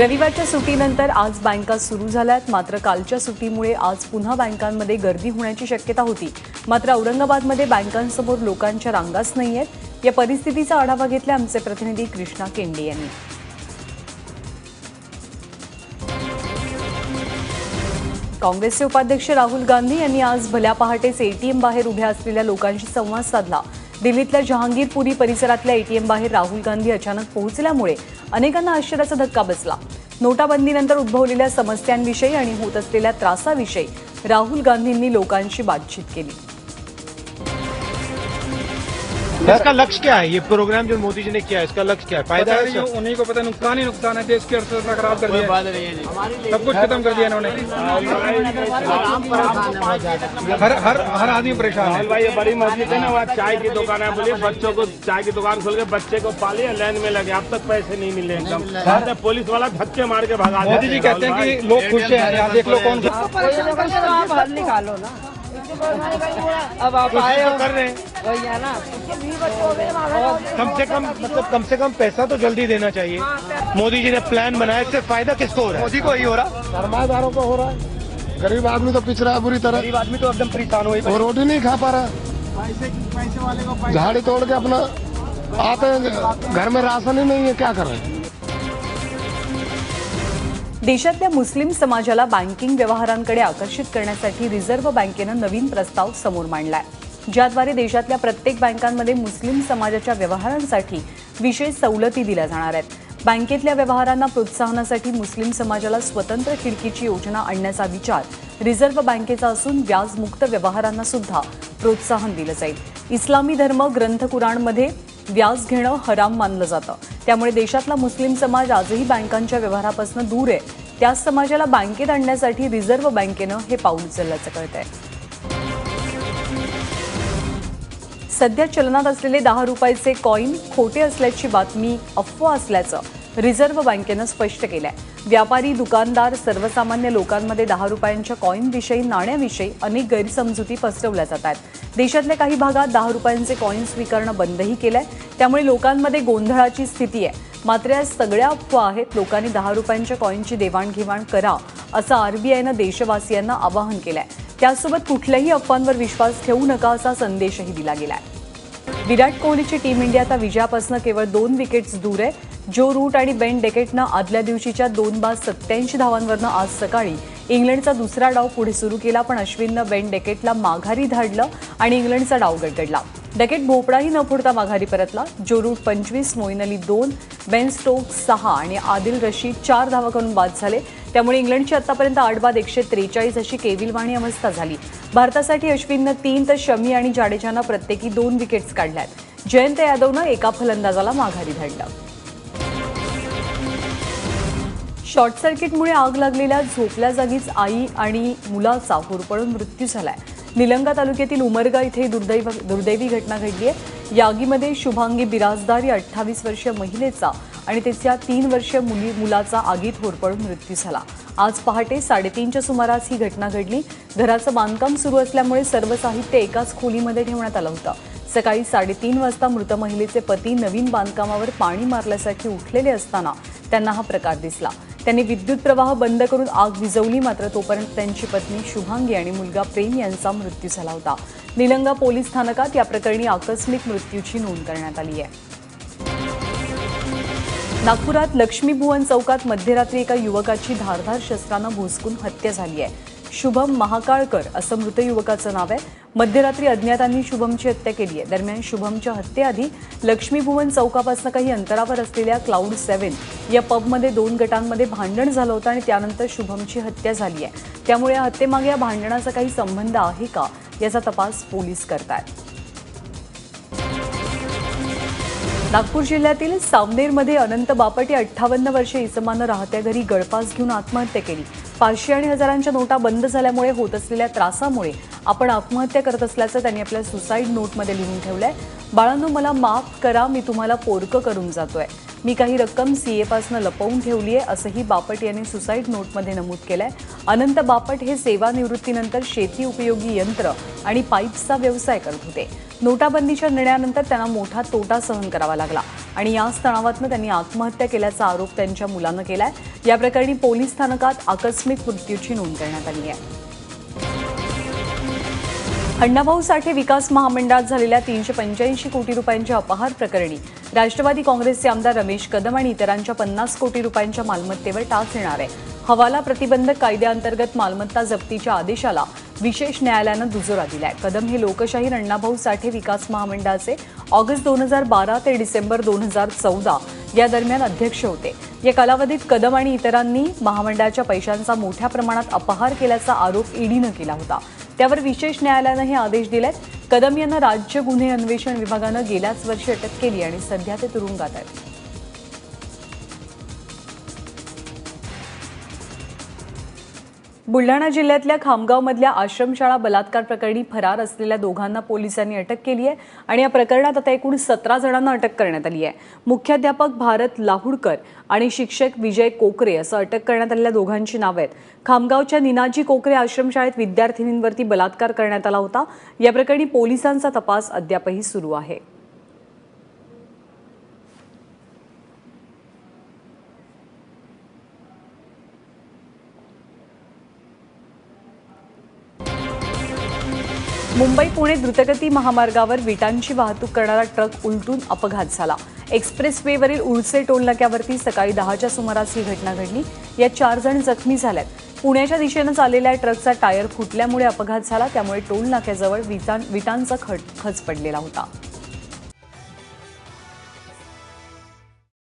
रविवारच्या सुटीनंतर आज बँका सुरू झाल्यात. मात्र कालच्या सुट्टीमुळे आज पुन्हा बँकांमध्ये गर्दी होण्याची शक्यता होती. मात्र औरंगाबादमध्ये बँकांसमोर लोकांच्या रांगाच नाहीयेत. या परिस्थितीचा आढावा घेतला आमचे प्रतिनिधी कृष्णा केंडे यांनी. काँग्रेसचे उपाध्यक्ष राहुल गांधी यांनी आज भल्या पहाटेच एटीएम बाहेर उभ्या असलेल्या लोकांशी संवाद साधला. दिल्लीतल्या जहांगीरपुरी परिसरातल्या एटीएम बाहेर राहुल गांधी अचानक पोहोचल्यामुळे अनेकांना आश्चर्याचा धक्का बसला. नोटाबंदीनंतर उद्भवलेल्या समस्यांविषयी आणि होत असलेल्या त्रासाविषयी राहुल गांधींनी लोकांशी बातचीत केली. इसका लक्ष्य क्या है? ये प्रोग्राम जो मोदी जी ने किया इसका लक्ष्य क्या है? फ़ायदा है उन्हीं को पता है, नुकसान ही नुकसान है देश की अर्थव्यवस्था खराब कर दिया सब कुछ खत्म कर दिया इन्होंने। हर हर हर आदमी परेशान है। भाई ये बड़ी मस्जिद है ना वहाँ चाय की दुकान है बोलिए बच्चों को चाय की दुकान खोल के बच्चे को पाले लाइन में लगे अब तक पैसे नहीं मिले एकदम पुलिस वाला धक्के मार के भगा मोदी जी कहते हैं कि लोग खुश हैं देख लो कौन आप हल निकालो ना। अब आप आए हो। कर रहे हैं वही है ना। कम से कम मतलब कम से कम पैसा तो जल्दी देना चाहिए। मोदी जी ने प्लान बनाया इससे फ़ायदा किसको हो रहा है? मोदी को ही हो रहा। सरमादारों को हो रहा है। गरीब आदमी तो पिछ रहा है बुरी तरह। गरीब आदमी तो एकदम परेशान हो वो रोटी नहीं खा पा रहा झाड़ी तोड़ के अपना आते हैं। घर में राशन ही नहीं है क्या कर रहे हैं? देशातल्या मुस्लिम समाजाला बँकिंग व्यवहारांकडे आकर्षित करण्यासाठी रिझर्व्ह बँकेनं नवीन प्रस्ताव समोर मांडलाय. ज्याद्वारे देशातल्या प्रत्येक बँकांमध्ये मुस्लिम समाजाच्या व्यवहारांसाठी विशेष सवलती दिल्या जाणार आहेत. बँकेतल्या व्यवहारांना प्रोत्साहनासाठी मुस्लिम समाजाला स्वतंत्र खिडकीची योजना आणण्याचा विचार रिझर्व्ह बँकेचा असून व्याजमुक्त व्यवहारांना सुद्धा प्रोत्साहन दिलं जाईल. इस्लामी धर्म ग्रंथ कुराणमध्ये व्याज घेणं हराम मानलं जातं. त्यामुळे देशातला मुस्लिम समाज आजही बँकांच्या व्यवहारापासून दूर आहे. त्याच समाजाला बँकेत आणण्यासाठी रिझर्व्ह बँकेनं हे पाऊल उचलल्याचं कळत आहे सध्या चलनात असलेले दहा रुपयाचे कॉईन खोटे असल्याची बातमी अफवा असल्याचं रिझर्व्ह बँकेनं स्पष्ट केलंय. व्यापारी दुकानदार सर्वसामान्य लोकांमध्ये दहा रुपयांच्या कॉईनविषयी नाण्याविषयी अनेक गैरसमजुती पसरवल्या जात आहेत. देशातल्या काही भागात दहा रुपयांचे कॉईन स्वीकारणं बंदही केलंय. त्यामुळे लोकांमध्ये गोंधळाची स्थिती आहे. मात्र या सगळ्या अफवा आहेत लोकांनी दहा रुपयांच्या कॉईनची देवाणघेवाण करा असं आरबीआयनं देशवासियांना आवाहन केलंय. त्यासोबत कुठल्याही अफवांवर विश्वास ठेवू नका असा संदेशही दिला गेलाय. विराट कोहलीची टीम इंडिया आता विजयापासून केवळ दोन विकेट्स दूर आहे. जो रूट आणि बेन डेकेटनं आदल्या दिवशीच्या दोन बाद सत्याऐंशी धावांवरनं आज सकाळी इंग्लंडचा दुसरा डाव पुढे सुरू केला पण अश्विननं बेन डेकेटला माघारी धाडलं आणि इंग्लंडचा डाव गडगडला. डेकेट भोपळाही न फोडता माघारी परतला. जो रूट पंचवीस मोईन अली दोन बेन स्टोक सहा आणि आदिल रशीद चार धावा करून बाद झाले. त्यामुळे इंग्लंडची आतापर्यंत आठ बाद एकशे त्रेचाळीस अशी केविलवाणी अवस्था झाली. भारतासाठी अश्विननं तीन तर शमी आणि जाडेजानं प्रत्येकी दोन विकेट्स काढल्यात. जयंत यादवनं एका फलंदाजाला माघारी धाडलं. शॉर्ट सर्किटमुळे आग लागलेल्या झोपल्या जागीच आई आणि मुलाचा होरपळून मृत्यू झालाय. निलंगा तालुक्यातील उमरगा इथे दुर्दैव दुर्दैवी घटना घडली आहे. या आगीमध्ये शुभांगी बिराजदार या अठ्ठावीस वर्षीय महिलेचा आणि तिच्या तीन वर्षीय मुली मुलाचा आगीत होरपळून मृत्यू झाला. आज पहाटे साडेतीनच्या सुमारास ही घटना घडली. घराचं बांधकाम सुरू असल्यामुळे सर्व साहित्य एकाच खोलीमध्ये ठेवण्यात आलं होतं. सकाळी साडेतीन वाजता मृत महिलेचे पती नवीन बांधकामावर पाणी मारल्यासाठी उठलेले असताना त्यांना हा प्रकार दिसला. त्यांनी विद्युत प्रवाह बंद करून आग विझवली मात्र तोपर्यंत त्यांची पत्नी शुभांगी आणि मुलगा प्रेम यांचा मृत्यू झाला होता. निलंगा पोलीस स्थानकात या प्रकरणी आकस्मिक मृत्यूची नोंद करण्यात आली आहे. नागपुरात लक्ष्मीभुवन चौकात मध्यरात्री एका युवकाची धारधार शस्त्रानं भोसकून हत्या झाली आहे. शुभम महाकाळकर असं मृत युवकाचं नाव आहे. मध्यरात्री अज्ञातांनी शुभमची हत्या केली आहे. दरम्यान शुभमच्या हत्येआधी लक्ष्मीभुवन चौकापासून काही अंतरावर असलेल्या क्लाउड सेव्हन या पबमध्ये दोन गटांमध्ये भांडण झालं होतं आणि त्यानंतर शुभमची हत्या झाली आहे. त्यामुळे या हत्येमागे या भांडणाचा काही संबंध आहे का याचा तपास पोलीस करत आहेत नागपूर जिल्ह्यातील सावनेरमध्ये अनंत बापट या अठ्ठावन्न वर्षे इसमानं राहत्या घरी गळफास घेऊन आत्महत्या केली. पाचशे आणि हजारांच्या नोटा बंद झाल्यामुळे होत असलेल्या त्रासामुळे आपण आत्महत्या करत असल्याचं त्यांनी आपल्या सुसाईड नोटमध्ये लिहून ठेवलंय. बाळांनो मला माफ करा मी तुम्हाला पोरकं करून जातोय. मी काही रक्कम सीएपासनं लपवून ठेवली आहे असंही बापट यांनी सुसाईड नोटमध्ये नमूद केलंय. अनंत बापट हे सेवानिवृत्तीनंतर शेती उपयोगी यंत्र आणि पाईप्सचा व्यवसाय करत होते. नोटाबंदीच्या निर्णयानंतर त्यांना मोठा तोटा सहन करावा लागला आणि याच तणावातनं त्यांनी आत्महत्या केल्याचा आरोप त्यांच्या मुलानं केलाय. या प्रकरणी पोलीस स्थानकात आकस्मिक मृत्यूची नोंद करण्यात आली आहे. अण्णाभाऊ साठे विकास महामंडळात झालेल्या तीनशे पंच्याऐंशी कोटी रुपयांच्या अपहार प्रकरणी राष्ट्रवादी काँग्रेसचे आमदार रमेश कदम आणि इतरांच्या पन्नास कोटी रुपयांच्या मालमत्तेवर टाच येणार आहे. हवाला प्रतिबंधक कायद्याअंतर्गत मालमत्ता जप्तीच्या आदेशाला विशेष न्यायालयानं दुजोरा दिलाय. कदम हे लोकशाहीर अण्णाभाऊ साठे विकास महामंडळाचे ऑगस्ट दोन हजार बारा ते डिसेंबर दोन हजार चौदा या दरम्यान अध्यक्ष होते. या कालावधीत कदम आणि इतरांनी महामंडळाच्या पैशांचा मोठ्या प्रमाणात अपहार केल्याचा आरोप ईडीनं केला होता. त्यावर विशेष न्यायालयानं हे आदेश दिलेत. कदम यांना राज्य गुन्हे अन्वेषण विभागानं गेल्याच वर्षी अटक केली आणि सध्या ते तुरुंगात आहेत. बुलढाणा जिल्ह्यातल्या खामगावमधल्या आश्रमशाळा बलात्कार प्रकरणी फरार असलेल्या दोघांना पोलिसांनी अटक केली आहे आणि या प्रकरणात आता एकूण सतरा जणांना अटक करण्यात आली आहे. मुख्याध्यापक भारत लाहुडकर आणि शिक्षक विजय कोकरे असं अटक करण्यात आलेल्या दोघांची नावं आहेत. खामगावच्या निनाजी कोकरे आश्रमशाळेत विद्यार्थिनींवरती बलात्कार करण्यात आला होता. या प्रकरणी पोलिसांचा तपास अद्यापही सुरू आहे. मुंबई पुणे द्रुतगती महामार्गावर विटांची वाहतूक करणारा ट्रक उलटून अपघात झाला. एक्सप्रेस वेवरील उडसे टोल नाक्यावरती सकाळी दहाच्या सुमारास ही घटना घडली. या चार जण जखमी झाल्यात. पुण्याच्या दिशेनं चाललेल्या ट्रकचा टायर फुटल्यामुळे अपघात झाला त्यामुळे टोल नाक्याजवळ विटांचा खट खच पडलेला होता.